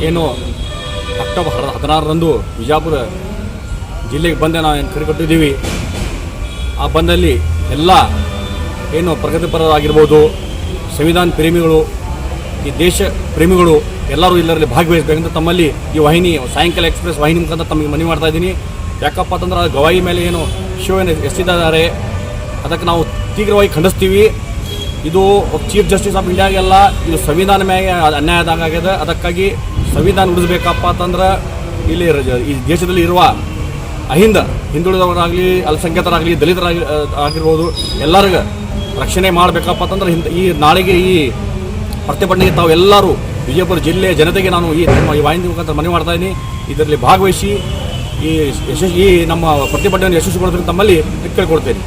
ಏನು ಅಕ್ಟೋಬರ್ ಹದ- ಹದಿನಾರರಂದು ವಿಜಾಪುರ ಜಿಲ್ಲೆಗೆ ಬಂದೆ ನಾವು ಏನು ಕರೆಕೊಟ್ಟಿದ್ದೀವಿ ಆ ಬಂದಲ್ಲಿ ಎಲ್ಲ ಏನು ಪ್ರಗತಿಪರರಾಗಿರ್ಬೋದು, ಸಂವಿಧಾನ ಪ್ರೇಮಿಗಳು, ಈ ದೇಶ ಪ್ರೇಮಿಗಳು ಎಲ್ಲರೂ ಇಲ್ಲರಲ್ಲಿ ಭಾಗವಹಿಸಬೇಕಂತ ತಮ್ಮಲ್ಲಿ ಈ ವಾಹಿನಿ ಸಾಯಂಕಾಲ ಎಕ್ಸ್ಪ್ರೆಸ್ ವಾಹಿನಿ ಮುಖಾಂತರ ತಮಗೆ ಮನವಿ ಮಾಡ್ತಾ ಇದ್ದೀನಿ. ಯಾಕಪ್ಪ ಅಂತಂದ್ರೆ ಅದು ಗವಾಯಿ ಮೇಲೆ ಏನು ಶಿವನ ಎಸ್ತಿದ್ದಾರೆ, ಅದಕ್ಕೆ ನಾವು ತೀವ್ರವಾಗಿ ಖಂಡಿಸ್ತೀವಿ. ಇದು ಚೀಫ್ ಜಸ್ಟಿಸ್ ಆಫ್ ಇಂಡಿಯಾಗೆಲ್ಲ ಇದು ಸಂವಿಧಾನ ಮ್ಯಾಗೆ ಅನ್ಯಾಯ ಆಗಿದೆ ಅದಕ್ಕಾಗಿ ಸಂವಿಧಾನ ಉಳಿಸ್ಬೇಕಪ್ಪ ಅಂತಂದ್ರೆ ಇಲ್ಲಿ ಈ ದೇಶದಲ್ಲಿ ಇರುವ ಅಹಿಂದ, ಹಿಂದುಳಿದವರಾಗಲಿ, ಅಲ್ಪಸಂಖ್ಯಾತರಾಗಲಿ ದಲಿತರಾಗಿ ಆಗಿರ್ಬೋದು, ಎಲ್ಲರಿಗೂ ರಕ್ಷಣೆ ಮಾಡಬೇಕಪ್ಪ ಅಂತಂದ್ರೆ ಹಿಂದೆ ಈ ನಾಳೆಗೆ ಈ ಪ್ರತಿಭಟನೆಗೆ ತಾವು ಎಲ್ಲರೂ ವಿಜಯಪುರ ಜಿಲ್ಲೆಯ ಜನತೆಗೆ ನಾನು ಈ ನಮ್ಮ ಈ ವಾಹಿನಿ ಮುಖಾಂತರ ಮನವಿ ಮಾಡ್ತಾ ಇದ್ದೀನಿ. ಇದರಲ್ಲಿ ಭಾಗವಹಿಸಿ ಈ ಯಶಸ್ವಿ ಈ ನಮ್ಮ ಪ್ರತಿಭಟನೆಯನ್ನು ಯಶಸ್ವಿಗೊಳಿಸಲು ತಮ್ಮಲ್ಲಿ ಕೇಳ್ಕೊಡ್ತೇನೆ